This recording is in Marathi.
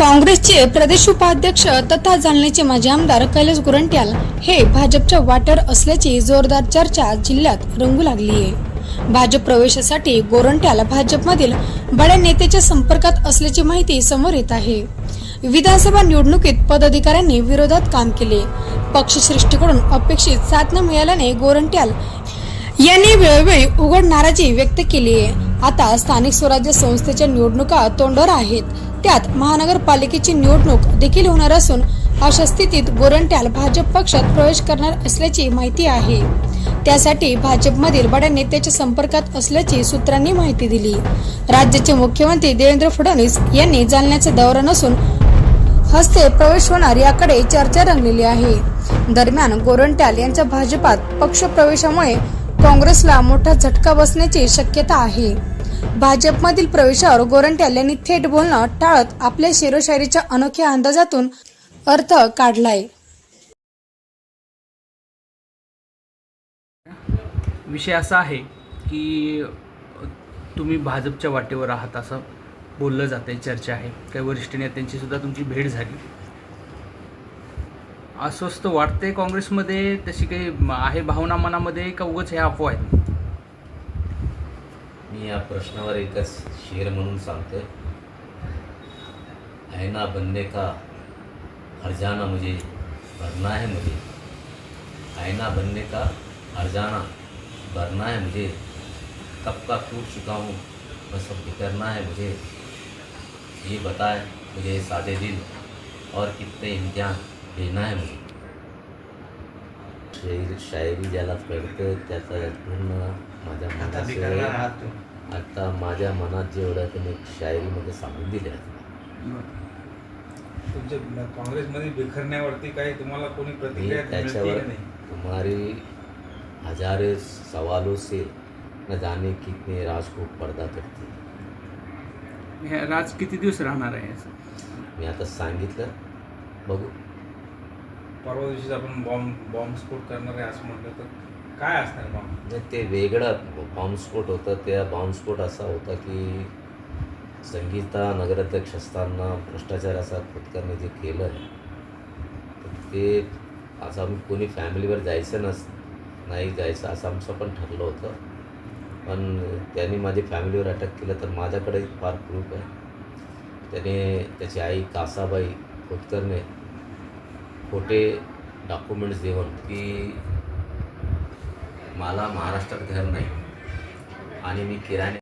काँग्रेसचे प्रदेश उपाध्यक्ष तथा जालन्याचे माजी आमदार कैलास गोरंट्याल हे भाजपच्या वाटेवर असल्याची जोरदार चर्चा जिल्ह्यात रंगू लागली आहे. भाजप प्रवेशासाठी गोरंट्याल भाजपमधील बड्या नेत्याच्या संपर्कात असल्याची माहिती समोर येत आहे. विधानसभा निवडणुकीत पदाधिकाऱ्यांनी विरोधात काम केले. पक्षश्रेष्ठीकडून अपेक्षित साथ न मिळाल्याने गोरंट्याल यांनी वेळोवेळी उघड नाराजी व्यक्त केली आहे. आता स्थानिक स्वराज्य संस्थेच्या निवडणुका तोंडावर आहेत. त्यात महानगरपालिकेची निवडणूक देखील होणार असून अशा स्थितीत गोरंट्याल भाजप पक्षात प्रवेश करणार असल्याची माहिती आहे. त्यासाठी भाजपमधील बड्या नेत्याच्या संपर्कात असल्याची सूत्रांनी माहिती दिली. राज्याचे मुख्यमंत्री देवेंद्र फडणवीस यांनी जालन्याचा दौरा नसून हस्ते प्रवेश होणार याकडे चर्चा रंगलेली आहे. दरम्यान गोरंट्याल यांच्या भाजपात पक्ष प्रवेशामुळे काँग्रेसला मोठा झटका बसण्याची शक्यता आहे. भाजपमधील प्रवेशावर गोरंट्याल यांनी थेट बोलणं टाळत आपल्या शेरोशायरीच्या अनोख्या अंदाजातून अर्थ काढलाय. विषय असा आहे की तुम्ही भाजपच्या वाटेवर आहात असं बोललं जातं आहे चर्चा आहे. काही वरिष्ठ नेत्यांची सुद्धा तुमची भेट झाली. अस्वस्थ वाटते काँग्रेसमध्ये? तशी काही आहे भावना मनामध्ये का उगच हे अफवा आहेत? मी या प्रश्नावर एकच शेर म्हणून सांगतोय ऐना बनने का हरजाना मुझे भरना है मुझे. आईना बनने का हरजाना भरना है मुझे. कब का टूट चुका हूँ बस अब बिखरना है मुझे. ये बताए मुझे सादे दिल और कितने इम्तिहान. है मुझे शायरी शायरी ज्याला कळतं त्याचा पूर्ण माझ्या मनात आता माझ्या मनात जेवढं आहे ते मी शायरीमध्ये सांगून दिले तुमच्या काँग्रेसमध्ये बिखरण्यावरती काही तुम्हाला कोणी प्रतिक्रिया त्याच्यावर नाही? तुम्हारी हजारे सवालों से न जाने कितने राज को पर्दा करते हे. राज किती दिवस राहणार आहे? मी आता सांगितलं. बघू. परवा दिवशीच आपण बॉम्ब बॉम्बस्फोट करणार आहे असं म्हटलं तर काय असणार बॉम्ब नाही ते वेगळं बॉम्बस्फोट होतं. त्या बॉम्बस्फोट असा होता की संगीता नगराध्यक्ष असताना भ्रष्टाचार असा खोतकरने जे केलं आहे तर ते असं आम्ही कोणी फॅमिलीवर जायचं नस नाही जायचं असं आमचं पण ठरलं होतं. पण त्यांनी माझी फॅमिलीवर अटॅक केलं तर माझ्याकडे फार प्रूफ आहे. त्याने त्याची आई कासाबाई खोतकरने खोटे डॉक्युमेंट्स देऊन की मला महाराष्ट्रात घर नाही. आणि मी किराणे